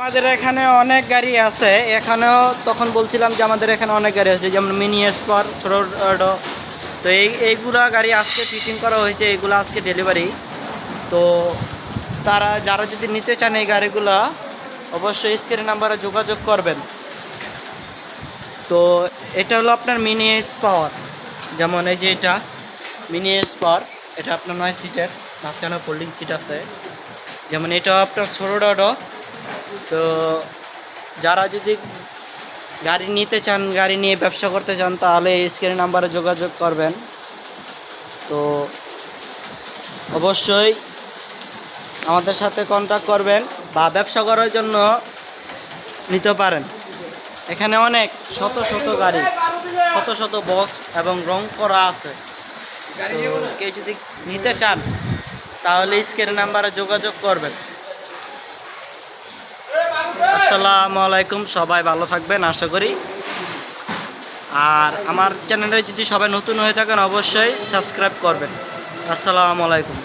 আমাদের এখানে অনেক গাড়ি আছে। এখানেও তখন বলছিলাম যে আমাদের এখানে অনেক গাড়ি আছে, যেমন মিনি স্পার ছোটো তো এই, এইগুলা গাড়ি আজকে ফিটিং করা হয়েছে এইগুলো আজকে ডেলিভারি তো তারা, যারা যদি নিতে চান এই গাড়িগুলো, অবশ্যই স্ক্রিন নাম্বারে যোগাযোগ করবেন। তো এটা হলো আপনার মিনি এস পাওয়ার যেমন এই যে এটা মিনি এস পাওয়ার এটা আপনার নয় সিটের মাঝখানে ফোল্ডিং সিট আছে। যেমন এটা আপনার ছোটো তো যারা যদি গাড়ি নিতে চান, গাড়ি নিয়ে ব্যবসা করতে চান, তাহলে স্ক্রিন নাম্বারে যোগাযোগ করবেন। তো অবশ্যই আমাদের সাথে কন্ট্যাক্ট করবেন বা ব্যবসা করার জন্য নিতে পারেন। এখানে অনেক শত শত গাড়ি, শত শত বক্স এবং রং করা আছে। কেউ যদি নিতে চান, তাহলে স্ক্রিন নাম্বারে যোগাযোগ করবেন। আসসালামু আলাইকুম, সবাই ভালো থাকবেন, আশা করি। আর আমার চ্যানেলে যদি সবাই নতুন হয়ে থাকেন, অবশ্যই সাবস্ক্রাইব করবেন। আসসালামু আলাইকুম।